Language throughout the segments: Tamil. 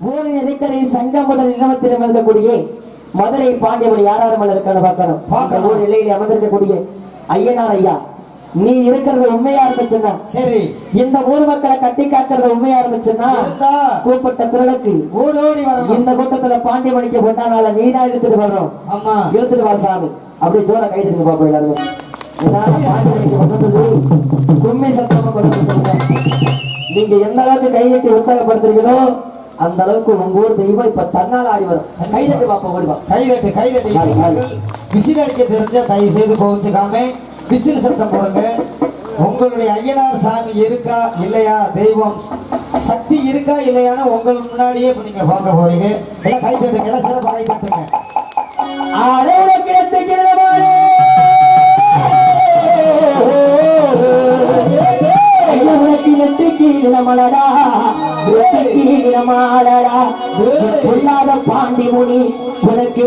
ஊரின் எதிர்க்கரை சங்கம் முதல் இனவத்தில் அமர்ந்தக்கூடிய மதுரை பாண்டியமணி யாராரும் இருக்கான்னு பார்க்கணும். பார்க்கணும். ஊர் எல்லையில் அமர்ந்திருக்கக்கூடிய ஐயனார் ஐயா. நீ இருக்கிறது உண்மையா இருந்துச்சுன்னா சரி. இந்த ஊர் மக்களை கட்டி காக்கிறது உண்மையா இருந்துச்சுன்னா இருந்தா கூப்பிட்ட குரலுக்கு ஓடி ஓடி வரணும். இந்த கூட்டத்துல பாண்டியமணிக்கு பொண்டானால நீதான் இழுத்துட்டு வர்றோம் ஆமா. இழுத்துட்டு வா சாமி. அப்படியே ஜோர கை திரும்பி பார்ப்போம் எல்லாருமே. கும்மி சத்தமா கொடுத்துருங்க நீங்க எந்த அளவுக்கு கை தட்டி உற்சாகப்படுத்துறீங்களோ அந்த அளவுக்கு உங்க ஊர் தெய்வம் இப்ப தன்னால் ஆடி வரும் கை தட்டி பார்ப்போம் ஓடி வா கை தட்டு கை தட்டி ஆளு, ஆளு. விசில் அடிக்க தெரிஞ்சா தயவு செய்து கோவிச்சுக்காம விசில் சத்தம் போடுங்க உங்களுடைய ஐயனார் சாமி இருக்கா இல்லையா தெய்வம் சக்தி இருக்கா இல்லையான்னு உங்கள் முன்னாடியே இப்ப நீங்க பார்க்க போறீங்க எல்லாம் கை தட்டுங்க எல்லாம் சிறப்பாக கை தட்டுங்க கிழத்து கிழமானே ஐயவனுக்கு நெட்டு கீழமலடா நெட்டு பொல்லாத பாண்டி முனி உனக்கு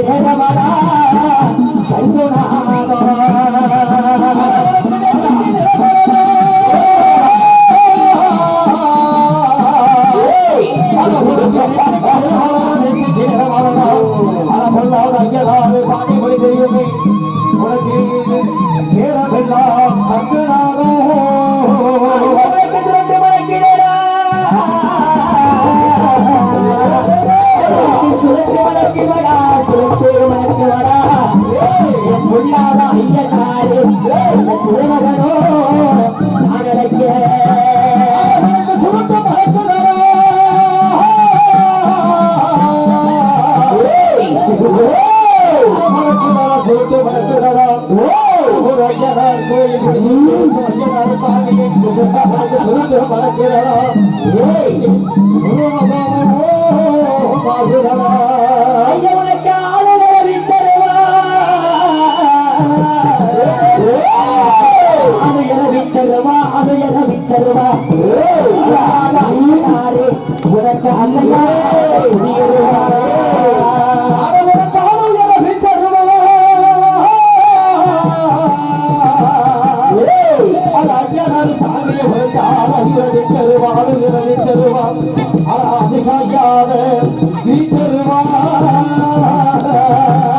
சங்குநாதா ஐயவனுக்கு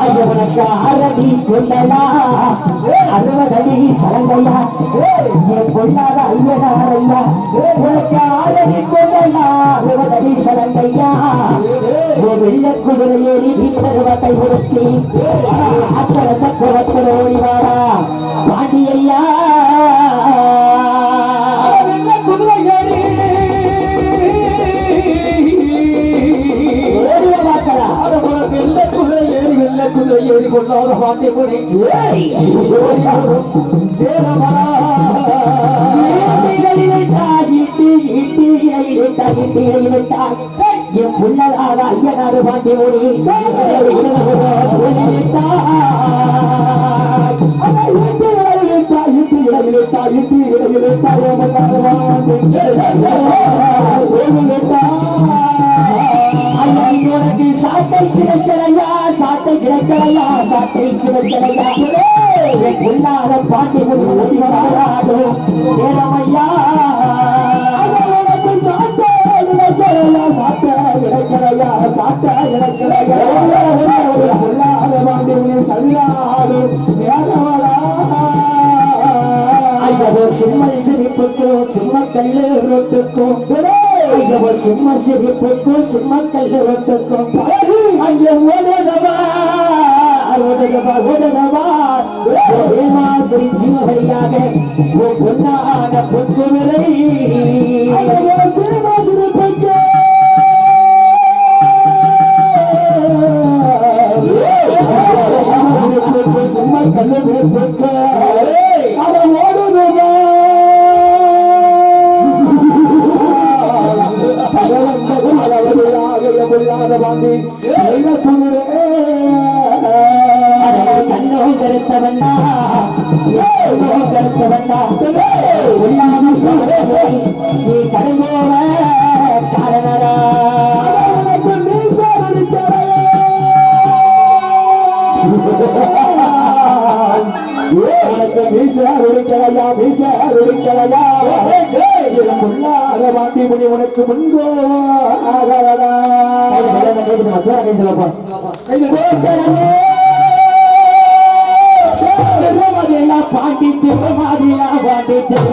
ஐயவனுக்கு அரடி கொள்ளலா அறுபதடி சலங்கையா? என் பொல்லாத ஐயனாரையா உனக்கு அரடி கொள்ளலா அறுபதடி சலங்கையா உன் வெள்ள குதிரை ஏறி வீச்சருவத்தை ஓடிவாரா பாண்டியையா கொள்ளாத பாண்டிய முடி என் புள்ளலாக ஐயனாறு மொழி உனக்கு சாட்டை கிடைக்கலையா சாட்டை கிடைக்கலையா சாட்டை கிடைக்கலையா என் புள்ளாத பாண்டி சாராதோ. நேரமையா சாட்டை கிடைக்கலையா சாட்டை கிடைக்கலையா சாட்டை கிடைக்கலையா புள்ளாத பாண்டி மொழி சரியாதோ நேரமலா ஐயவோ சிம்ம சிரிப்புக்கும் சிம்ம கல்லு ஐயவோ சிம்ம சிரிப்புக்கும் சிம்ம கல்லு ரொட்டுக்கும் ஐய ஓடதவா ஓடதவா ஓடதவா ஓடேமா ஸ்ரீ சிவஹரியாக ஓ பொன்னான பொன்குதிரை ஐயவோ சிம்ம கண்ணோ கருத்தவண்ணா கருத்தவண்ணா நீ கருங்கோவ காரணரா உனக்கு மீச அருளிக்கலையா மீச அருளிக்கலையா வாட்டி முடி உனக்கு முன்போ ஆகலடா நம்ம ஜோர கைது வைப்போம் பாண்டி திருமாதியா பாண்டி திருமாதியா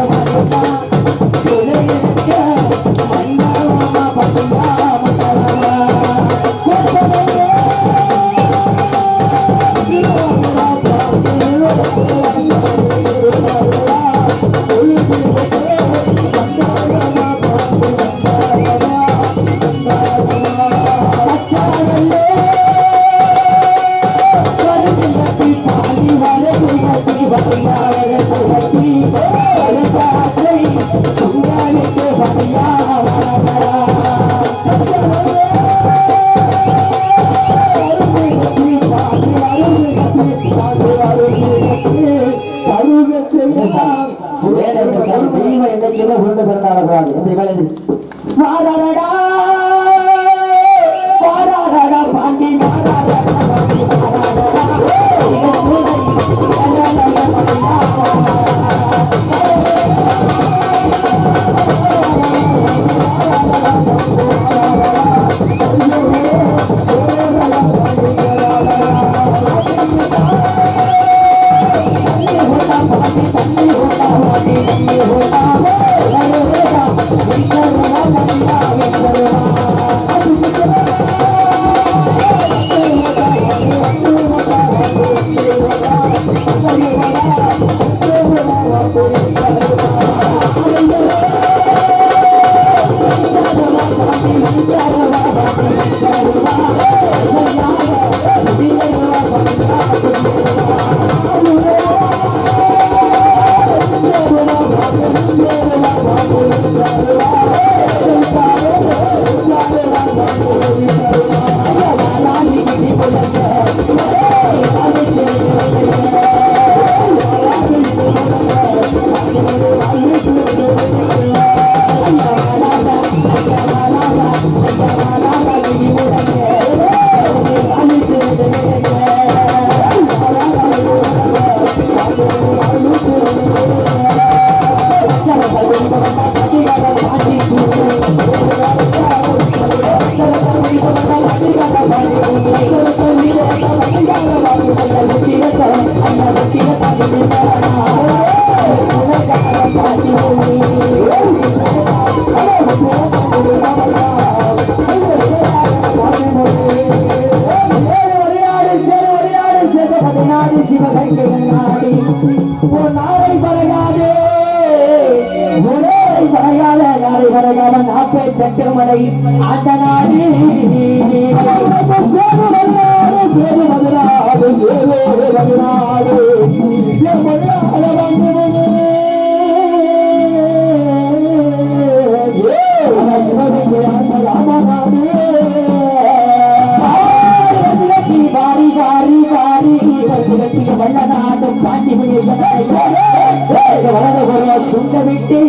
விட்டு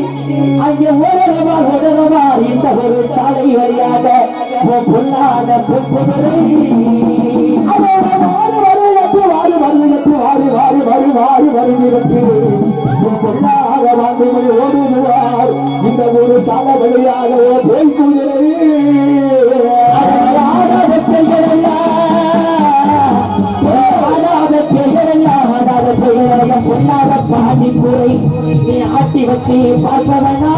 அங்கே ஓரமா ஓரமா இந்த ஒரு சாலை வழியாக உன் பொன்னான பொன்னாக ஓடுவார் இந்த ஒரு சாலை வழியாக போய் குதிரை ஆடாத பொன்னாத நீ ஆட்டி வச்சு பார்ப்பவனா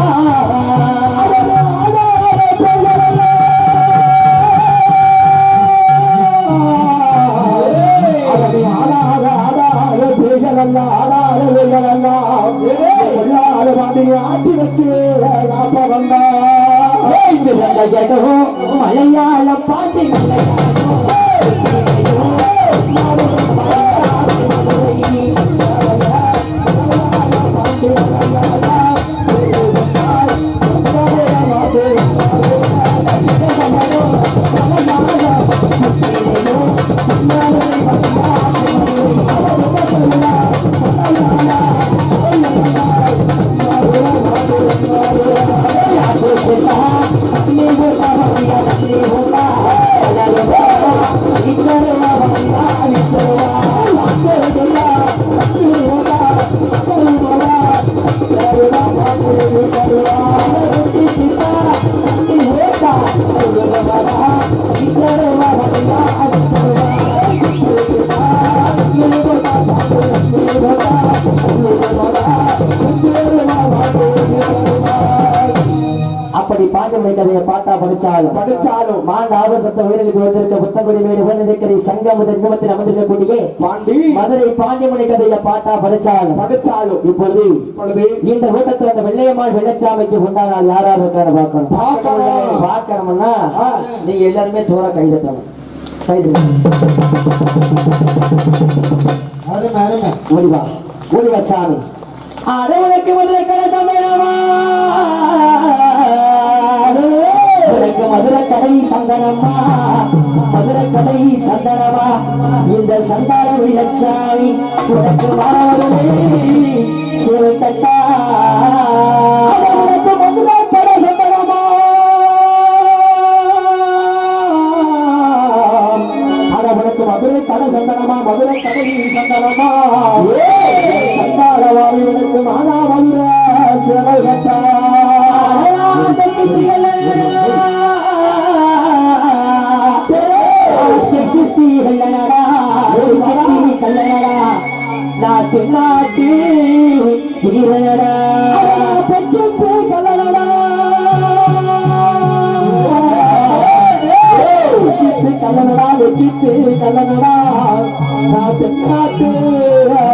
மலையாள. பாண்டி கதையை பாட்டா படிச்சாலும் படிச்சாலும் மாண்ட ஆபசத்த உயிர்களுக்கு வச்சிருக்க புத்தகுடி வீடு உபநிதிக்கரை சங்க முதல் குடும்பத்தில் அமர்ந்திருக்கக்கூடிய பாண்டி. மதுரை பாண்டியமணி கதையை பாட்டா படிச்சாலும் படிச்சாலும் இப்பொழுது இப்பொழுது. இந்த கூட்டத்துல அந்த வெள்ளையம்மாள் வெள்ளச்சாமிக்கு உண்டானால் யார் யார் இருக்கான்னு பார்க்கணும். பார்க்கணும். பார்க்கணும்னா ஆ. நீங்க எல்லாருமே சோற கைதட்டணும் கைதட்டணும் அருமை அருமை. ஓடிவா ஓடிவா சாமி. அடவுளுக்கு மதுரை கடை சமையலமா? உனக்கு சந்தனமா? மதுரை சந்தனமா? இந்த சந்தான விளச்சாமி உனக்கு மாறவர்களே சிறை கட்டா. மதுரை கடை சந்தனமா? மதுரை கடை சந்தனமா? நாட்டு நாட்டு வீரனடா. பெற்று கல்லனடா வெக்கித்து கல்லனடா நாட்டு நாட்டு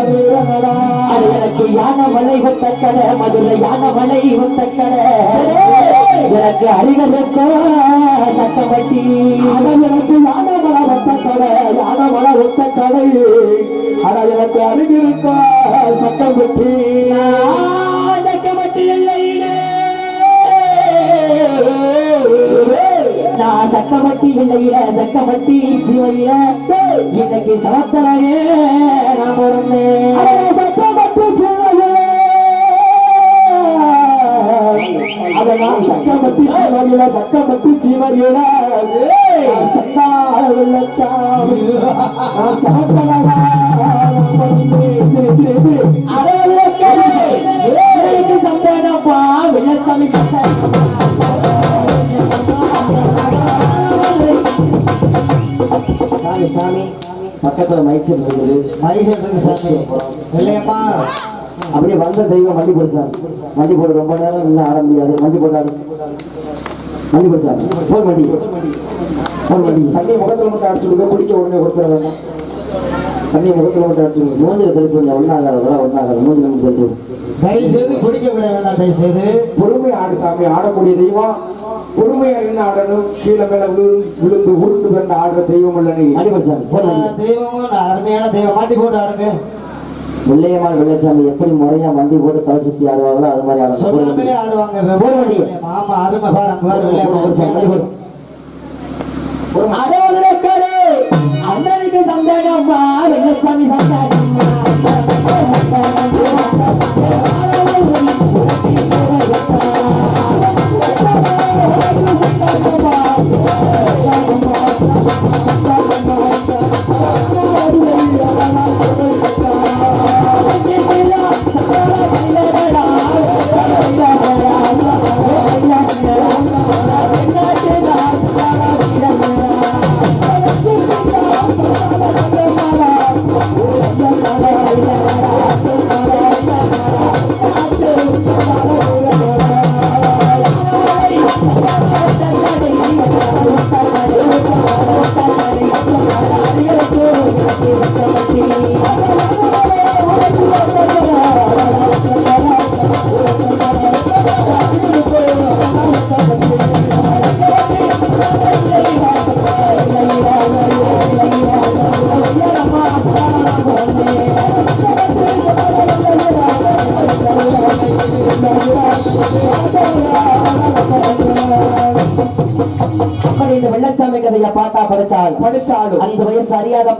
வீரனடா. எனக்கு யான மலை ஒத்த கடை மதுரை யான மலை ஒத்த கடை. எனக்கு சட்டப்பட்டி. எனக்கு யான மலை யான மலை ஆனா எனக்கு அருகிருக்க சட்டப்பட்டி இல்லையே நான் சக்கமட்டி இல்லையில சக்கமட்டி சிவையில இன்னைக்கு சமத்தலையே நான் பிறந்தேன். சக்கமட்டி சிவையில அதனால் சக்கமட்டி சிவையில சக்கமட்டி சிவையில சந்தாள வெள்ளச்சாமி சாமி சாமி பக்கத்துல மைச்சல் இருக்குது சாமி. இல்லையம்மா அப்படியே வந்த தெய்வம் வண்டி போடு சார் வண்டி போடு ரொம்ப நேரம் இன்னும் ஆரம்பிக்காது முடியாது வண்டி போடாது வண்டி போடு சார் ஃபோன் வண்டி தண்ணி முகத்துல மட்டும் அடிச்சு விடுங்க குடிக்க உடனே கொடுத்துட வேண்டாம். தண்ணி முகத்துல மட்டும் அடிச்சு விடுங்க மூஞ்சில தெளிச்சு வந்தா ஒன்றாகாது அதெல்லாம் ஒன்றாகாது மூஞ்சில மட்டும் தெளிச்சு விடு. தயவு செய்து குடிக்க விட வேண்டாம் தயவு செய்து பொறுமை ஆடு சாமி ஆடக்கூடிய தெய்வம். பொறுமையா நின்று ஆடணும். கீழே மேல விழு- விழுந்து உருண்டு பிறந்த ஆடுற தெய்வம் இல்ல நீ. வண்டி போடு. சார் ஃபோன் வண்டி தெய்வமும் அருமையான தெய்வம். மாட்டி போட்டு ஆடுங்க. வெள்ளையம்மாள் வெள்ளச்சாமி எப்படி முறையா வண்டி போட்டு தலை சுத்தி ஆடுவாங்களோ அது மாதிரி ஆடுவாங்க வண்டி. ஆமா அருமை பாரு அங்க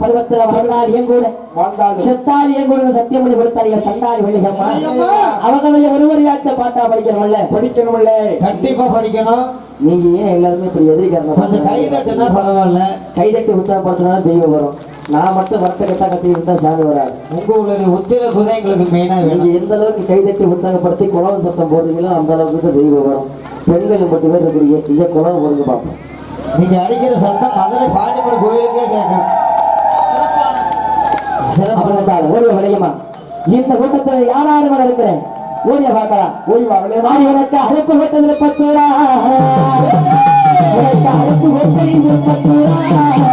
பருவத்துல வாழ்ந்தால் என் கூட செத்தால் என் கூட சத்தியம் பண்ணி கொடுத்தாரிய சண்டாளி வெள்ளியம்மா வெள்ளியம்மா. அவங்க ஒருவரையாச்ச பாட்டா படிக்கணும்ல? படிக்கணும்ல. கண்டிப்பா படிக்கணும். நீங்க ஏன் எல்லாருமே இப்படி கொஞ்சம் கை தட்டுனா பரவாயில்ல. கைதட்டி உற்சாகப்படுத்தினா தெய்வம் வரும். நான் மட்டும் வர்த்த கத்தா இருந்தா சாமி வராது. உங்களுடைய ஒத்துழைப்பு தான் எங்களுக்கு மெயினா நீங்க எந்த அளவுக்கு கைதட்டி உற்சாகப்படுத்தி குளவு சத்தம் போடுறீங்களோ அந்த அளவுக்கு தான் தெய்வம் வரும். பெண்கள் மட்டும் பேர் இருக்கிறீங்க. இதை குளம் போடுங்க பார்ப்போம். நீங்க அடிக்கிற சத்தம் மதுரை பாண்டிமணி கோயிலுக்கே கேட்கும் சிறப்பு அப்புறம் ஓடிவ விளையமா இந்த கூட்டத்துல யாராவது இருக்கிறேன்? ஓடிய பார்க்கலாம். ஓடி வா வெளியே உனக்கு அழைப்பு விட்டதுல பத்து ரூபா உனக்கு அழைப்பு விட்டது பத்து ரூபா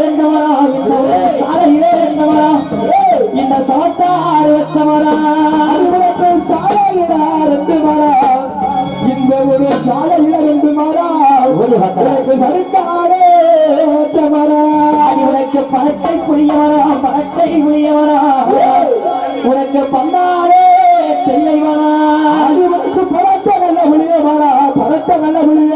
இருந்தவரா இந்த சாலையிலே இருந்தவரா? இந்த சமத்தாறு வச்சவரா? சாலையில ரெண்டு மரம் இந்த ஒரு சாலையில ரெண்டு மரம் உனக்கு சரித்தாரே வச்ச மரம் உனக்கு மரம் பரட்டை புளிய மரம் உனக்கு தெல்லை மரம் உனக்கு பரட்ட நல்ல மரம் பரட்ட நல்ல புளிய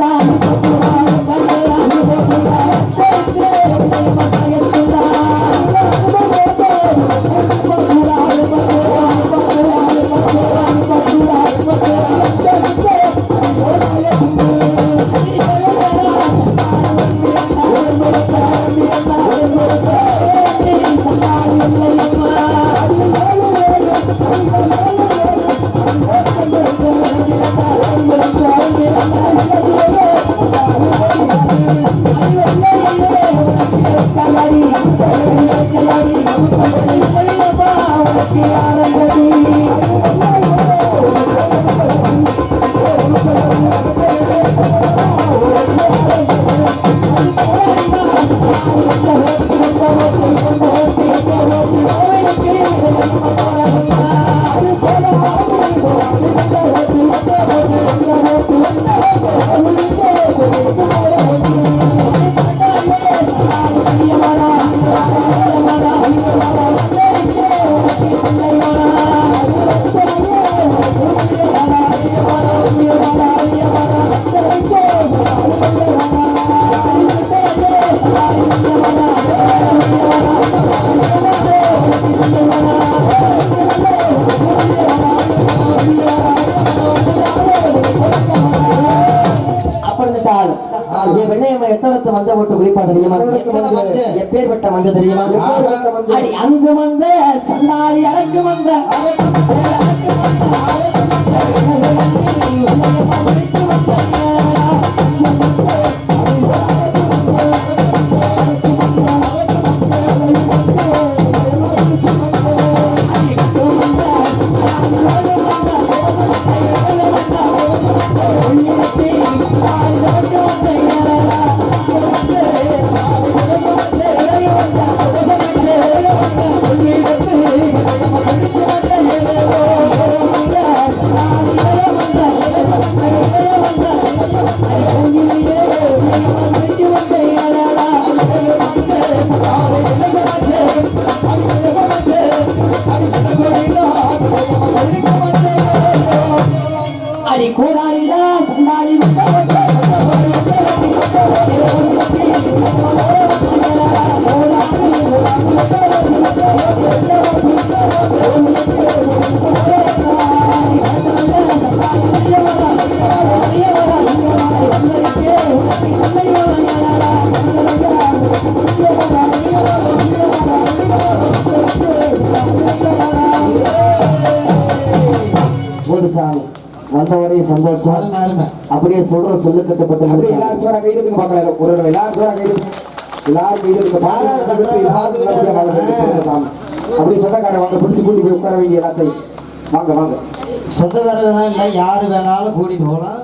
மதுரை தெரியுமா? எப்பேற்பட்ட மஞ்ச தெரியுமா? அடி அங்கு மந்த சண்டாளி அரைக்கு மந்த அடி சாமி. வந்தவரே சந்தோஷம். அப்படியே சொல்ற சொல்லு கட்டப்பட்ட எல்லாரும் சோறா கை தட்டுங்க பார்க்கலாம் ஒரு எல்லாரும் சோறா கை தட்டுங்க எல்லாரும். சாமி அப்படியே சொந்தக்காரன் வாங்க பிடிச்சி கூட்டி போய் உட்கார வேண்டிய எல்லாத்தையும் வாங்க வாங்க. சொந்தக்காரங்க தான் இல்லை யார் வேணாலும் கூட்டிட்டு போகலாம்.